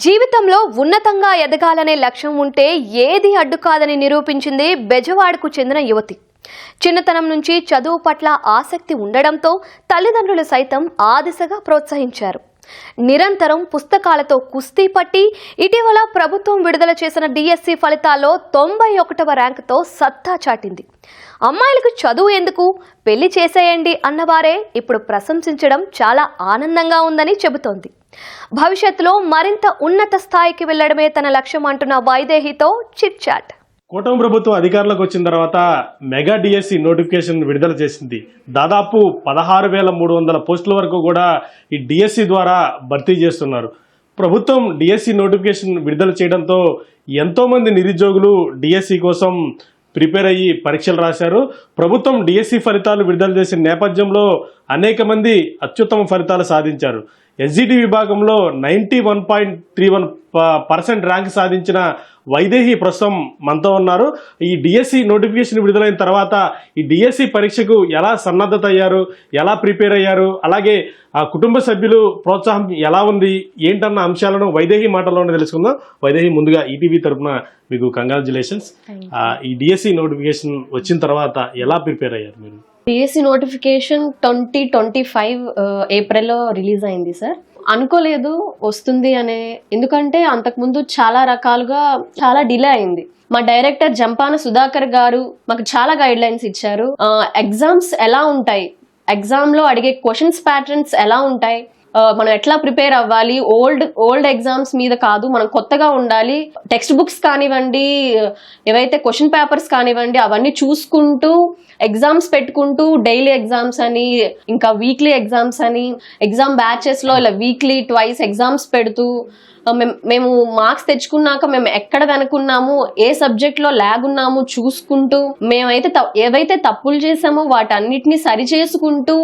జీవితంలో ఉన్నతంగా ఎదగాలనే లక్ష్యం ఉంటే ఏది అడ్డు కాదని నిరూపించింది బెజవాడకు చెందిన యువతి. చిన్నతనం నుంచి చదువు పట్ల ఆసక్తి ఉండడంతో తల్లిదండ్రులు సైతం ఆ దిశగా ప్రోత్సహించారు. నిరంతరం పుస్తకాలతో కుస్తీ పట్టి ఇటీవల ప్రభుత్వం విడుదల చేసిన డిఎస్సి ఫలితాల్లో తొంభై ఒకటవ ర్యాంకుతో సత్తా చాటింది. అమ్మాయిలకు చదువు ఎందుకు? పెళ్ళి చేసేయండి అన్నవారే ఇప్పుడు ప్రశంసించడం చాలా ఆనందంగా ఉందని చెబుతోంది. భవిష్యత్తులో మరింత ఉన్నత స్థాయికి వెళ్ళడమే తన లక్ష్యం అంటున్న వైదేహితో చిట్ చాట్. కూటమి ప్రభుత్వం అధికారంలోకి వచ్చిన తర్వాత మెగా డిఎస్సి నోటిఫికేషన్ విడుదల చేసింది. దాదాపు పదహారు వేల మూడు వందల పోస్టుల వరకు కూడా ఈ డిఎస్సి ద్వారా భర్తీ చేస్తున్నారు. ప్రభుత్వం డిఎస్సి నోటిఫికేషన్ విడుదల చేయడంతో ఎంతోమంది నిరుద్యోగులు డిఎస్సి కోసం ప్రిపేర్ అయ్యి పరీక్షలు రాశారు. ప్రభుత్వం డిఎస్సి ఫలితాలు విడుదల చేసిన నేపథ్యంలో అనేక మంది అత్యుత్తమ ఫలితాలు సాధించారు. ఎస్జిటి విభాగంలో ninety one point three one percent rank సాధించిన వైదేహి ప్రస్తుతం మనతో ఉన్నారు. ఈ డిఎస్సి నోటిఫికేషన్ విడుదలైన తర్వాత ఈ డిఎస్సి పరీక్షకు ఎలా సన్నద్ధత అయ్యారు ఎలా ప్రిపేర్ అయ్యారు? అలాగే ఆ కుటుంబ సభ్యులు ప్రోత్సాహం ఎలా ఉంది? ఏంటన్న అంశాలను వైదేహి మాటల్లోనే తెలుసుకుందాం. వైదేహి ముందుగా ఈటీవీ తరపున మీకు కంగ్రాచులేషన్స్. ఈ డిఎస్సి నోటిఫికేషన్ వచ్చిన తర్వాత ఎలా ప్రిపేర్ అయ్యారు మీరు? PSC notification twenty twenty five ఏప్రిల్లో రిలీజ్ అయింది సార్. అనుకోలేదు వస్తుంది అనే ఎందుకంటే అంతకుముందు చాలా రకాలుగా చాలా డిలే అయింది. మా డైరెక్టర్ జంపాన సుధాకర్ గారు మాకు చాలా గైడ్ లైన్స్ ఇచ్చారు ఎగ్జామ్స్ ఎలా ఉంటాయి? ఎగ్జామ్లో అడిగే క్వశ్చన్స్ ప్యాటర్న్స్ ఎలా ఉంటాయి? మనం ఎట్లా ప్రిపేర్ అవ్వాలి? ఓల్డ్ ఓల్డ్ ఎగ్జామ్స్ మీద కాదు మనం కొత్తగా ఉండాలి. టెక్స్ట్ బుక్స్ కానివ్వండి ఏవైతే క్వశ్చన్ పేపర్స్ కానివ్వండి అవన్నీ చూసుకుంటూ ఎగ్జామ్స్ పెట్టుకుంటూ డైలీ ఎగ్జామ్స్ అని ఇంకా వీక్లీ ఎగ్జామ్స్ అని ఎగ్జామ్ బ్యాచెస్లో ఇలా వీక్లీ ట్వైస్ ఎగ్జామ్స్ పెడుతూ మేం- మేము మార్క్స్ తెచ్చుకున్నాక మేము ఎక్కడ వెనుకున్నాము ఏ సబ్జెక్ట్లో ల్యాగ్ ఉన్నాము చూసుకుంటూ మేమైతే ఏవైతే తప్పులు చేసామో వాటన్నిటిని సరి చేసుకుంటూ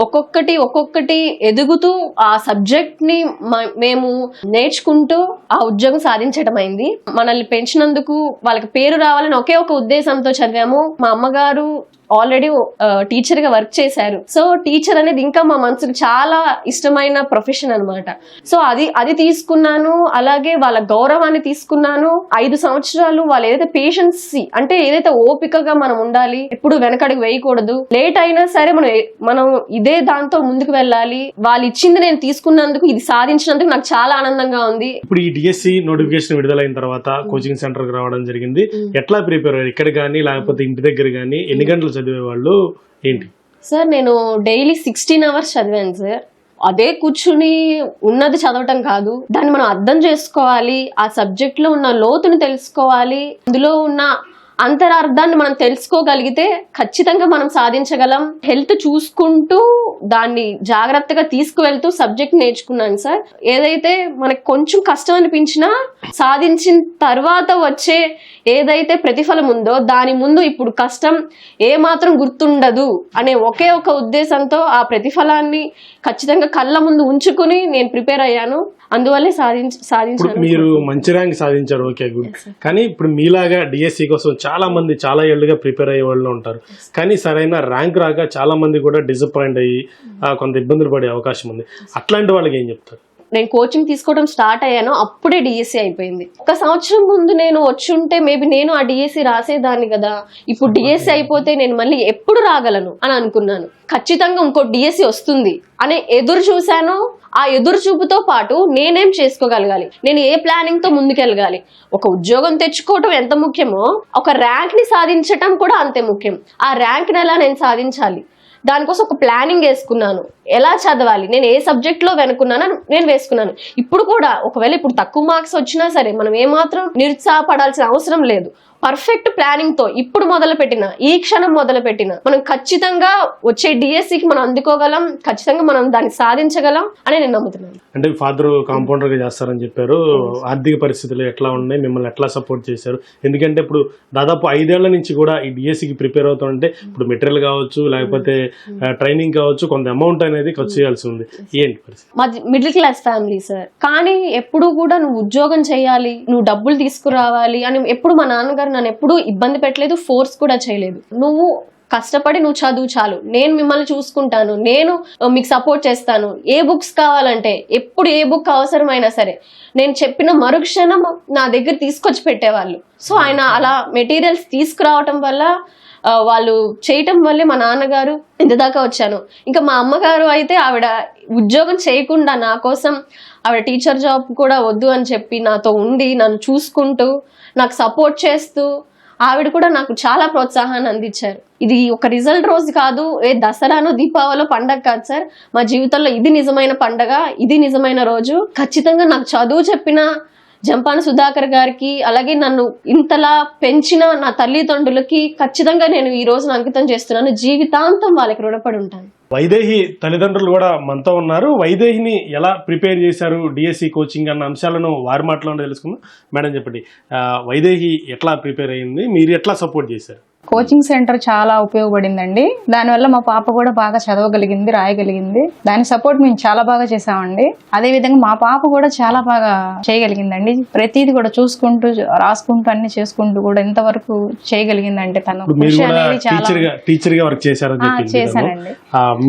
ఒక్కొక్కటి ఒక్కొక్కటి ఎదుగుతూ ఆ సబ్జెక్ట్ని మ- మేము నేర్చుకుంటూ ఆ ఉద్యోగం సాధించడం అయింది మనల్ని పెంచినందుకు వాళ్ళకి పేరు రావాలని ఒకే ఒక ఉద్దేశంతో చదివాము. మా అమ్మగారు ఆల్రెడీ టీచర్గా వర్క్ చేశారు. సో టీచర్ అనేది ఇంకా మా మనసుకు చాలా ఇష్టమైన ప్రొఫెషన్ అన్నమాట. సో అది అది తీసుకున్నాను అలాగే వాళ్ళ గౌరవాన్ని తీసుకున్నాను. ఐదు సంవత్సరాలు వాళ్ళు ఏదైతే పేషెన్స్ అంటే ఏదైతే ఓపికగా మనం ఉండాలి ఎప్పుడు వెనకడుగు వేయకూడదు లేట్ అయినా సరే మనం మనం ఇదే దాంతో ముందుకు వెళ్ళాలి. వాళ్ళు ఇచ్చింది నేను తీసుకున్నందుకు ఇది సాధించినందుకు నాకు చాలా ఆనందంగా ఉంది. ఇప్పుడు ఈ డిఎస్సి నోటిఫికేషన్ విడుదలైన తర్వాత కోచింగ్ సెంటర్కి రావడం జరిగింది. ఎట్లా ప్రిపేర్ అయ్యారు? ఇక్కడ కానీ లేకపోతే ఇంటి దగ్గర కానీ ఎన్ని గంటలు చదివే వాళ్ళు ఏంటి? సార్ నేను డైలీ సిక్స్టీన్ అవర్స్ చదివాను సార్. అదే కూర్చుని ఉన్నది చదవటం కాదు. దాన్ని మనం అర్థం చేసుకోవాలి. ఆ సబ్జెక్ట్లో ఉన్న లోతుని తెలుసుకోవాలి. అందులో ఉన్న అంతరార్థాన్ని మనం తెలుసుకోగలిగితే ఖచ్చితంగా మనం సాధించగలం. హెల్త్ చూసుకుంటూ దాన్ని జాగ్రత్తగా తీసుకువెళ్తూ సబ్జెక్ట్ నేర్చుకున్నాను సార్. ఏదైతే మనకు కొంచెం కష్టం అనిపించినా సాధించిన తర్వాత వచ్చే ఏదైతే ప్రతిఫలం ఉందో దాని ముందు ఇప్పుడు కష్టం ఏ మాత్రం గుర్తుండదు అనే ఒకే ఒక ఉద్దేశంతో ఆ ప్రతిఫలాన్ని ఖచ్చితంగా కళ్ళ ముందు ఉంచుకుని నేను ప్రిపేర్ అయ్యాను. అందువల్లే సాధించ సాధించాను. మీరు మంచి ర్యాంక్ సాధించారు. Okay good. కానీ ఇప్పుడు మీలాగా డిఎస్సి కోసం చాలా మంది చాలా ఏళ్ళుగా ప్రిపేర్ అయ్యే వాళ్ళు ఉంటారు. కానీ సరైన ర్యాంక్ రాక చాలా మంది కూడా డిసప్పాయింట్ అయ్యి ఆ, కొంత ఇబ్బందులు పడే అవకాశం ఉంది. అట్లాంటి వాళ్ళకి ఏం చెప్తారు? నేను కోచింగ్ తీసుకోవడం స్టార్ట్ అయ్యాను అప్పుడే డిఎస్సి అయిపోయింది. ఒక సంవత్సరం ముందు నేను వచ్చుంటే మేబీ నేను ఆ డిఎస్సి రాసేదాన్ని కదా. ఇప్పుడు డిఎస్సి అయిపోతే నేను మళ్ళీ ఎప్పుడు రాగలను అని అనుకున్నాను. ఖచ్చితంగా ఇంకో డిఎస్సి వస్తుంది అనే ఎదురు చూశాను. ఆ ఎదురు చూపుతో పాటు నేనేం చేసుకోగలగాలి? నేను ఏ ప్లానింగ్తో ముందుకెళ్ళగాలి? ఒక ఉద్యోగం తెచ్చుకోవటం ఎంత ముఖ్యమో ఒక ర్యాంక్ని సాధించటం కూడా అంతే ముఖ్యం. ఆ ర్యాంక్ని ఎలా నేను సాధించాలి? దానికోసం ఒక ప్లానింగ్ వేసుకున్నాను. ఎలా చదవాలి? నేను ఏ సబ్జెక్ట్లో వెనుకున్నానో నేను వేసుకున్నాను. ఇప్పుడు కూడా ఒకవేళ ఇప్పుడు తక్కువ మార్క్స్ వచ్చినా సరే మనం ఏమాత్రం నిరుత్సాహపడాల్సిన అవసరం లేదు. పర్ఫెక్ట్ ప్లానింగ్తో ఇప్పుడు మొదలు పెట్టిన ఈ క్షణం మొదలు పెట్టిన మనం ఖచ్చితంగా వచ్చే DSC కి మనం అందుకోగలం ఖచ్చితంగా మనం దాన్ని సాధించగలం అని నేను నమ్ముతున్నాను. అంటే ఫాదర్ కాంపౌండర్గా చేస్తారని చెప్పారు. ఆర్థిక పరిస్థితులు ఎట్లా ఉన్నాయి మిమ్మల్ని ఎట్లా సపోర్ట్ చేశారు? ఎందుకంటే ఇప్పుడు దాదాపు ఐదేళ్ళ నుంచి కూడా ఈ డిఎస్సికి ప్రిపేర్ అవుతుంటే ఇప్పుడు మెటీరియల్ కావచ్చు లేకపోతే ట్రైనింగ్ కావచ్చు కొంత అమౌంట్ అనేది ఖర్చు చేయాల్సి ఉంది. ఏంటి పరిస్థితి? మిడిల్ క్లాస్ ఫ్యామిలీ సార్ కానీ ఎప్పుడు కూడా నువ్వు ఉద్యోగం చేయాలి నువ్వు డబ్బులు తీసుకురావాలి అని ఎప్పుడు మా నాన్నగారు నన్ను ఎప్పుడు ఇబ్బంది పెట్టలేదు ఫోర్స్ కూడా చేయలేదు. నువ్వు కష్టపడి నువ్వు చదువు చాలు. నేను మిమ్మల్ని చూసుకుంటాను. నేను మీకు సపోర్ట్ చేస్తాను. ఏ బుక్స్ కావాలంటే ఎప్పుడు ఏ బుక్ అవసరమైనా సరే నేను చెప్పిన మరుక్షణం నా దగ్గర తీసుకొచ్చి పెట్టేవాళ్ళు. సో ఆయన అలా మెటీరియల్స్ తీసుకురావటం వల్ల వాళ్ళు చేయటం వల్లే మా నాన్నగారు ఇంత దాకా వచ్చాను ఇంకా మా అమ్మగారు అయితే ఆవిడ ఉద్యోగం చేయకుండా నా కోసం ఆవిడ టీచర్ జాబ్ కూడా వద్దు అని చెప్పి నాతో ఉండి నన్ను చూసుకుంటూ నాకు సపోర్ట్ చేస్తూ ఆవిడ కూడా నాకు చాలా ప్రోత్సాహాన్ని అందించారు. ఇది ఒక రిజల్ట్ రోజు కాదు ఏ దసరానో దీపావళో పండగ కాదు సార్. మా జీవితంలో ఇది నిజమైన పండగ ఇది నిజమైన రోజు. ఖచ్చితంగా నాకు చదువు చెప్పిన జంపాన సుధాకర్ గారికి అలాగే నన్ను ఇంతలా పెంచిన నా తల్లిదండ్రులకి ఖచ్చితంగా నేను ఈ రోజున అంకితం చేస్తున్నాను. జీవితాంతం వాళ్ళకి రుణపడి ఉంటాను. వైదేహి తల్లిదండ్రులు కూడా మనతో ఉన్నారు. వైదేహిని ఎలా ప్రిపేర్ చేశారు డిఎస్సి కోచింగ్ అన్న అంశాలను వారి మాటలోనే తెలుసుకుందాం. మేడం చెప్పండి వైదేహి ఎట్లా ప్రిపేర్ అయింది? మీరు ఎట్లా సపోర్ట్ చేశారు? కోచింగ్ సెంటర్ చాలా ఉపయోగపడిందండి. దానివల్ల మా పాప కూడా బాగా చదవగలిగింది రాయగలిగింది. దాని సపోర్ట్ మేము చాలా బాగా చేసామండి. అదే విధంగా మా పాప కూడా చాలా బాగా చేయగలిగిందండి. ప్రతిదీ కూడా చూసుకుంటూ రాసుకుంటూ అన్ని చేసుకుంటూ కూడా ఎంతవరకు చేయగలిగిందంటే తను టీచర్గా వర్క్ చెప్పింది చేశానండి.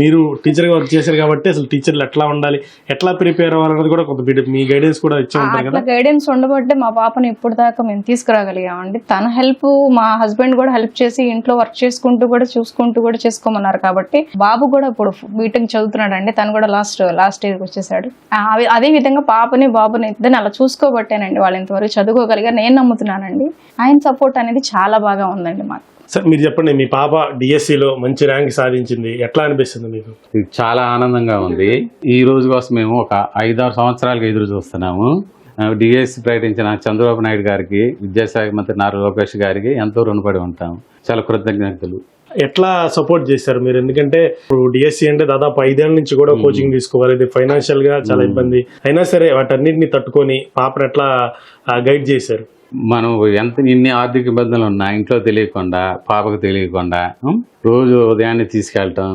మీరు టీచర్గా వర్క్ చేశారు కాబట్టి అసలు టీచర్లు ఎట్లా ఉండాలి ఎట్లా ప్రిపేర్ అవ్వాలన్నది కూడా కొంత మీ గైడెన్స్ కూడా అట్లా గైడెన్స్ ఉండబట్టే మా పాపను ఇప్పుడు దాకా మేము తీసుకురాగలిగామండి. తన హెల్ప్ మా హస్బెండ్ కూడా హెల్ప్ చేసి ఇంట్లో వర్క్ చేసుకుంటూ కూడా చూసుకుంటూ కూడా చేసుకోమన్నారు కాబట్టి బాబు కూడా ఇప్పుడు బీటెక్ చదువుతున్నాడు అండి తను కూడా లాస్ట్ లాస్ట్ ఇయర్కి వచ్చేసాడు. అదే విధంగా పాపని బాబుని ఇద్దరిని అలా చూసుకోబట్టేనండి. వాళ్ళు ఇంతవరకు చదువుకోగలిగా నేను నమ్ముతున్నానండి. ఆయన సపోర్ట్ అనేది చాలా బాగా ఉందండి మాకు. సార్ మీరు చెప్పండి మీ పాప DSC లో మంచి ర్యాంక్ సాధించింది. ఎట్లా అనిపిస్తుంది మీకు? ఇది చాలా ఆనందంగా ఉంది. ఈ రోజు కోసం మేము ఒక ఐదారు సంవత్సరాలుగా ఎదురు చూస్తున్నాము. డిఎస్సి ప్రకటించిన చంద్రబాబు నాయుడు గారికి విద్యాశాఖ మంత్రి నారా లోకేష్ గారికి ఎంతో రుణపడి ఉంటాం. చాలా కృతజ్ఞతలు. ఎట్లా సపోర్ట్ చేశారు మీరు? ఎందుకంటే ఇప్పుడు డిఎస్సి అంటే దాదాపు ఐదేళ్ళ నుంచి కూడా కోచింగ్ తీసుకోవాలి. ఇది ఫైనాన్షియల్గా చాలా ఇబ్బంది. అయినా సరే వాటన్నిటిని తట్టుకొని పాపను ఎట్లా గైడ్ చేశారు? మనం ఎంత ఇన్ని ఆర్థిక ఇబ్బందులు ఉన్నా ఇంట్లో తెలియకుండా పాపకు తెలియకుండా రోజు ఉదయాన్నే తీసుకెళ్ళటం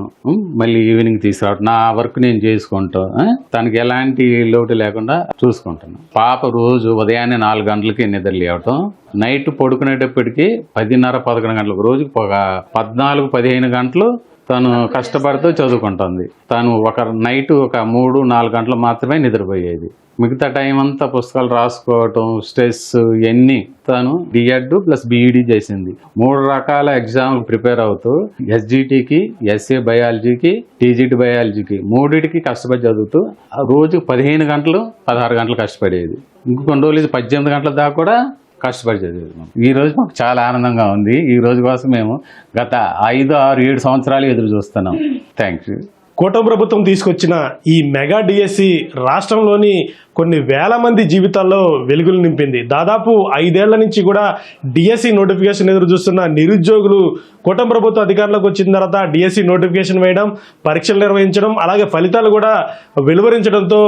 మళ్ళీ ఈవినింగ్ తీసుకురావటం నా వర్క్ నేను చేసుకుంటాం తనకి ఎలాంటి లోటు లేకుండా చూసుకుంటాను పాప రోజు ఉదయాన్నే నాలుగు గంటలకి నిద్ర లేవటం నైట్ పడుకునేటప్పటికి పదిన్నర పదకొండు గంటలకు రోజుకి ఒక పద్నాలుగు పదిహేను గంటలు తను కష్టపడుతూ చదువుకుంటుంది. తను ఒక నైట్ ఒక మూడు నాలుగు గంటలు మాత్రమే నిద్రపోయేది. మిగతా టైం అంతా పుస్తకాలు రాసుకోవటం స్ట్రెస్ ఇవన్నీ తను డిఎడ్ ప్లస్ బీఈడి చేసింది. మూడు రకాల ఎగ్జామ్ ప్రిపేర్ అవుతూ ఎస్జిటికి ఎస్ఏ బయాలజీకి టీజీటీ బయాలజీకి మూడిటికి కష్టపడి చదువుతూ ఆ రోజు పదిహేను గంటలు పదహారు గంటలు కష్టపడేది. ఇంకొన్ని రోజులు పద్దెనిమిది గంటల దాకా కూడా కష్టపడి ఈ రోజు మాకు చాలా ఆనందంగా ఉంది. ఈ రోజు కోసం మేము గత ఐదు ఆరు ఏడు సంవత్సరాలు ఎదురు చూస్తున్నాం. థ్యాంక్ యూ కూటమి ప్రభుత్వం తీసుకొచ్చిన ఈ మెగా డిఎస్సి రాష్ట్రంలోని కొన్ని వేల మంది జీవితాల్లో వెలుగులు నింపింది. దాదాపు ఐదేళ్ళ నుంచి కూడా డిఎస్సి నోటిఫికేషన్ ఎదురు చూస్తున్న నిరుద్యోగులు కూటమి ప్రభుత్వ అధికారంలోకి వచ్చిన తర్వాత డిఎస్సి నోటిఫికేషన్ వేయడం పరీక్షలు నిర్వహించడం అలాగే ఫలితాలు కూడా వెలువరించడంతో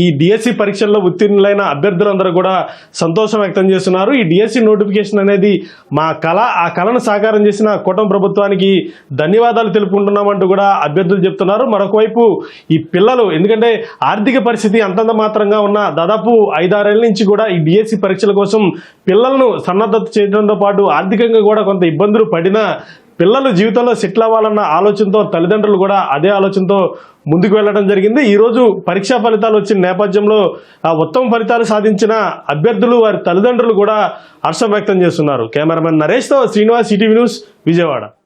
ఈ డిఎస్సి పరీక్షల్లో ఉత్తీర్ణులైన అభ్యర్థులందరూ కూడా సంతోషం వ్యక్తం చేస్తున్నారు. ఈ డిఎస్సి నోటిఫికేషన్ అనేది మా కళ ఆ కళను సాకారం చేసిన కూటమి ప్రభుత్వానికి ధన్యవాదాలు తెలుపుకుంటున్నామంటూ కూడా అభ్యర్థులు చెప్తున్నారు. మరొక వైపు ఈ పిల్లలు ఎందుకంటే ఆర్థిక పరిస్థితి అంతంత మాత్రంగా ఉన్న దాదాపు ఐదారేళ్ళ నుంచి కూడా ఈ డిఎస్సి పరీక్షల కోసం పిల్లలను సన్నద్ధత చేయడంతో పాటు ఆర్థికంగా కూడా కొంత ఇబ్బందులు పడినా పిల్లలు జీవితంలో సెటిల్ అవ్వాలన్న ఆలోచనతో తల్లిదండ్రులు కూడా అదే ఆలోచనతో ముందుకు వెళ్ళడం జరిగింది. ఈరోజు పరీక్షా ఫలితాలు వచ్చిన నేపథ్యంలో ఆ ఉత్తమ ఫలితాలు సాధించిన అభ్యర్థులు వారి తల్లిదండ్రులు కూడా హర్షం వ్యక్తం చేస్తున్నారు. కెమెరామెన్ నరేష్తో శ్రీనివాస్ ఈటీవీ న్యూస్ విజయవాడ.